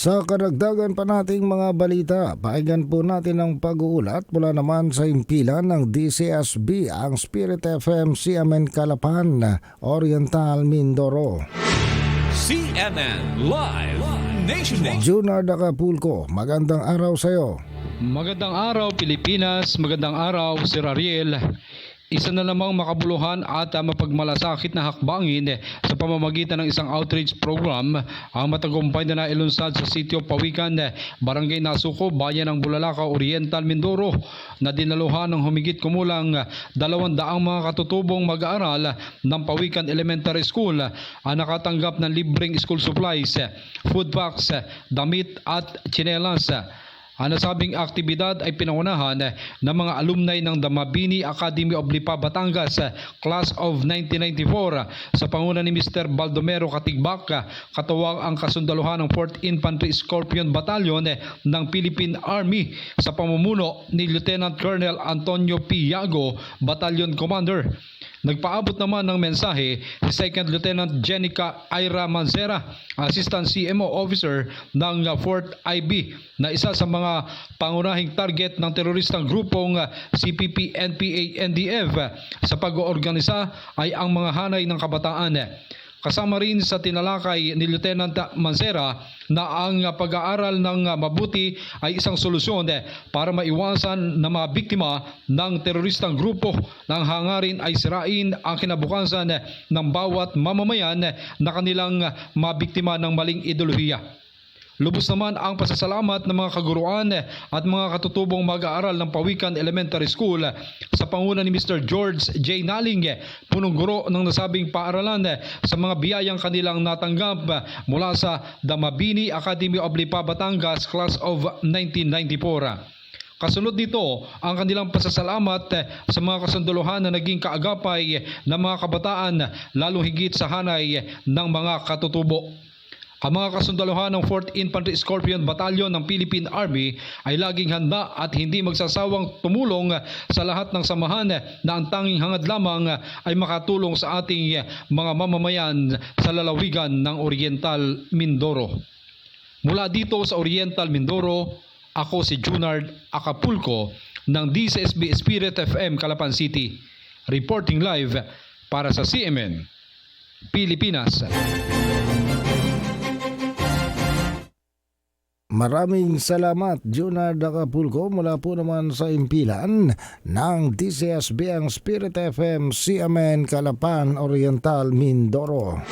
Sa karagdagan pa nating mga balita, pakinggan po natin ang pag-uulat mula naman sa impilan ng DCSB ang Spirit FM CMN Kalapan, Oriental Mindoro. CNN Live Nationwide. Junard Acapulco, magandang araw sa iyo. Magandang araw Pilipinas, magandang araw Sir Ariel. Isa na namang makabuluhan at uh, mapagmalasakit na hakbangin eh, sa pamamagitan ng isang outreach program ang matagumpay na nailunsad sa sitio Pawikan, eh, Barangay Nasuko, Bayan ng Bulalaka, Oriental, Mindoro na dinaluhan ng humigit kumulang ah, dalawang daang mga katutubong mag-aaral ng Pawikan Elementary School ah, ang nakatanggap ng libreng school supplies, food packs, damit at tsinelas. Ang nasabing aktibidad ay pinangunahan eh, ng mga alumni ng Damabini Academy of Lipa, Batangas, eh, Class of 1994 eh, sa panguna ni Mr. Baldomero Katigbak, eh, katuwang ang kasundaluhan ng 4th Infantry Scorpion Battalion ng Philippine Army sa pamumuno ni Lieutenant Colonel Antonio P. Yago, Battalion Commander. Nagpaabot naman ng mensahe si Second Lieutenant Jenica Ira Manzera, Assistant CMO Officer ng uh, 4th IB na isa sa mga pangunahing target ng teroristang grupong uh, CPP, NPA, NDF uh, sa pag-oorganisa ay ang mga hanay ng kabataan. Kasama rin sa tinalakay ni Lieutenant Mansera na ang pag-aaral ng mabuti ay isang solusyon eh, para maiwasan na mga biktima ng teroristang grupo ng hangarin ay sirain ang kinabukasan eh, ng bawat mamamayan eh, na kanilang mabiktima ng maling ideolohiya. Lubos naman ang pasasalamat ng mga kaguruan at mga katutubong mag-aaral ng Pawikan Elementary School sa panguna ni Mr. George J. Naling, punong guro ng nasabing paaralan sa mga biyayang kanilang natanggap mula sa Damabini Academy of Lipa, Batangas, Class of 1994. Kasunod nito ang kanilang pasasalamat sa mga kasunduluhan na naging kaagapay ng mga kabataan lalong higit sa hanay ng mga katutubo. Ang mga kasundaluhan ng 4th Infantry Scorpion Battalion ng Philippine Army ay laging handa at hindi magsasawang tumulong sa lahat ng samahan na ang tanging hangad lamang ay makatulong sa ating mga mamamayan sa lalawigan ng Oriental Mindoro. Mula dito sa Oriental Mindoro, ako si Junard Acapulco ng DCSB Spirit FM Calapan City, reporting live para sa CMN Pilipinas. Maraming salamat Junard Acapulco mula po naman sa impilan ng DCSB ang Spirit FM CMN Kalapan Oriental Mindoro.